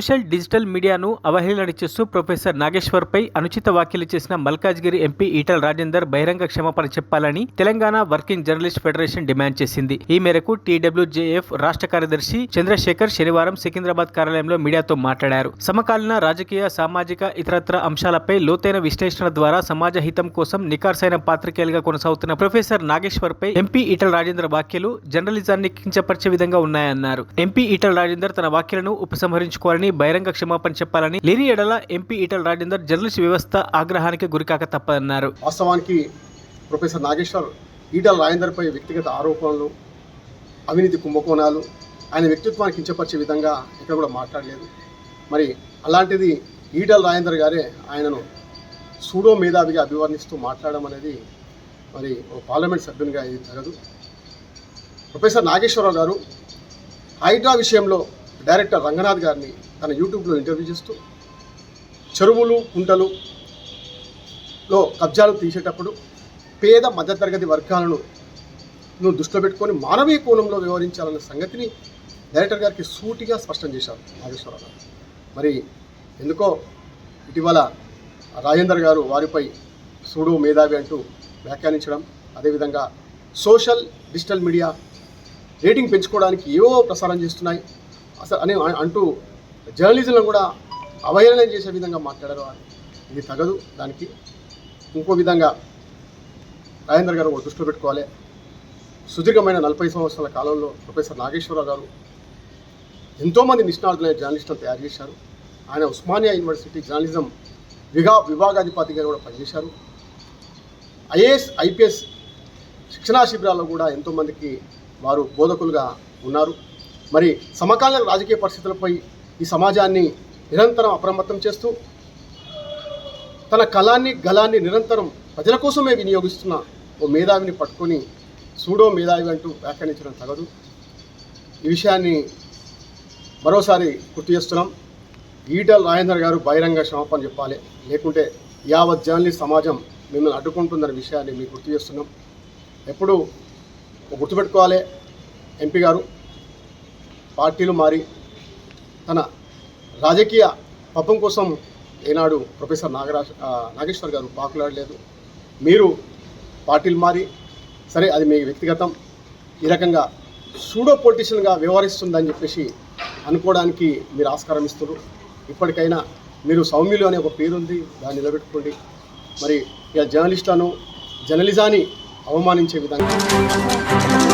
Social digital మీడియాను అవహేళన చేస్తూ ప్రొఫెసర్ నాగేశ్వర్పై అనుచిత వ్యాఖ్యలు చేసిన మల్కాజ్గిరి ఎంపీ ఈటల రాజేందర్ బహిరంగ క్షమాపణ చెప్పాలని Telangana working journalist federation demand చేసింది. ఈ మేరకు టీడబ్ల్యూజేఎఫ్ రాష్ట్ర కార్యదర్శి చంద్రశేఖర్ శనివారం సికింద్రాబాద్ కార్యాలయంలో మీడియాతో మాట్లాడారు. సమకాలీన రాజకీయ సామాజిక ఇతరత్ర అంశాలపై లోతైన విశ్లేషణ ద్వారా సమాజ హితం కోసం నికార్సైన పాత్రికేయులుగా కొనసాగుతున్న ప్రొఫెసర్ నాగేశ్వర్ పై ఎంపీ ఈటల రాజేందర్ వ్యాఖ్యలు జర్నలిజాన్ని కించపరిచే విధంగా ఉన్నాయన్నారు. ఎంపీ ఈటల రాజేందర్ తన వ్యాఖ్యలను ఉపసంహరించుకోవాలని బహిరంగ క్షమాపణ చెప్పాలని లేని ఎడల ఎంపీ ఈటల రాజేందర్ జర్నలిస్ట్ వ్యవస్థ ఆగ్రహానికి గురికాక తప్పదన్నారు. వాస్తవానికి ప్రొఫెసర్ నాగేశ్వర్ ఈటల రాజేందర్పై వ్యక్తిగత ఆరోపణలు అవినీతి కుంభకోణాలు ఆయన వ్యక్తిత్వాన్ని కించపరిచే విధంగా ఇక్కడ కూడా మాట్లాడలేదు. మరి అలాంటిది ఈటల రాజేందర్ గారే ఆయనను సూడో మేధావిగా అభివర్ణిస్తూ మాట్లాడడం అనేది మరి ఓ పార్లమెంట్ సభ్యునిగా ఇది జరగదు. ప్రొఫెసర్ నాగేశ్వరరావు గారు హైడ్రా విషయంలో డైరెక్టర్ రంగనాథ్ గారిని తన యూట్యూబ్లో ఇంటర్వ్యూ చేస్తూ చెరువులు కుంటలు లో కబ్జాలు తీసేటప్పుడు పేద మధ్యతరగతి వర్గాలను నువ్వు దృష్టిలో పెట్టుకొని మానవీయ కోణంలో వ్యవహరించాలన్న సంగతిని డైరెక్టర్ గారికి సూటిగా స్పష్టం చేశారు నాగేశ్వరరావు మరి ఎందుకో ఇటీవల రాజేందర్ గారు వారిపై సూడు మేధావి అంటూ వ్యాఖ్యానించడం అదేవిధంగా సోషల్ డిజిటల్ మీడియా రేటింగ్ పెంచుకోవడానికి ఏవో ప్రసారం చేస్తున్నాయి అసలు అని అంటూ జర్నలిజంలో కూడా అవహేళన చేసే విధంగా మాట్లాడారు ఇది తగదు దానికి. ఇంకో విధంగా రాజేంద్ర గారు ఒక దృష్టిలో పెట్టుకోవాలి. సుదీర్ఘమైన నలభై సంవత్సరాల కాలంలో ప్రొఫెసర్ నాగేశ్వరరావు గారు ఎంతోమంది నిష్ణాతులైన జర్నలిస్టులను తయారు చేశారు. ఆయన ఉస్మానియా యూనివర్సిటీ జర్నలిజం విగా విభాగాధిపతిగా కూడా పనిచేశారు. ఐఏఎస్ ఐపీఎస్ శిక్షణా శిబిరాల్లో కూడా ఎంతోమందికి వారు బోధకులుగా ఉన్నారు. మరి సమకాలీన రాజకీయ పరిస్థితులపై ఈ సమాజాన్ని నిరంతరం అప్రమత్తం చేస్తూ తన కళాన్ని గలాన్ని నిరంతరం ప్రజల కోసమే వినియోగిస్తున్న ఓ మేధావిని పట్టుకొని సూడో మేధావి అంటూ వ్యాఖ్యానించడం తగదు. ఈ విషయాన్ని మరోసారి గుర్తు చేస్తున్నాం. ఈటల్ రాజేందర్ గారు బహిరంగ క్షమాపణ చెప్పాలి. లేకుంటే యావత్ జర్నలిస్ట్ సమాజం మిమ్మల్ని అడ్డుకుంటుందనే విషయాన్ని మీకు గుర్తు చేస్తున్నాం. ఎప్పుడు గుర్తుపెట్టుకోవాలి. ఎంపీ గారు పార్టీలు మారి తన రాజకీయ పబ్బం కోసం ఏనాడు ప్రొఫెసర్ నాగరాజ్ నాగేశ్వర్ గారు పాకులాడలేదు మీరు పార్టీలు మారి సరే అది మీ వ్యక్తిగతం. ఈ రకంగా సూడో పొలిటీషియన్గా వ్యవహరిస్తుందని చెప్పేసి అనుకోవడానికి మీరు ఆస్కారం ఇస్తున్నారు. ఇప్పటికైనా మీరు సౌమ్యులు అనే ఒక పేరుంది దాన్ని నిలబెట్టుకోండి. మరి ఇక జర్నలిస్టులను జర్నలిజాన్ని అవమానించే విధంగా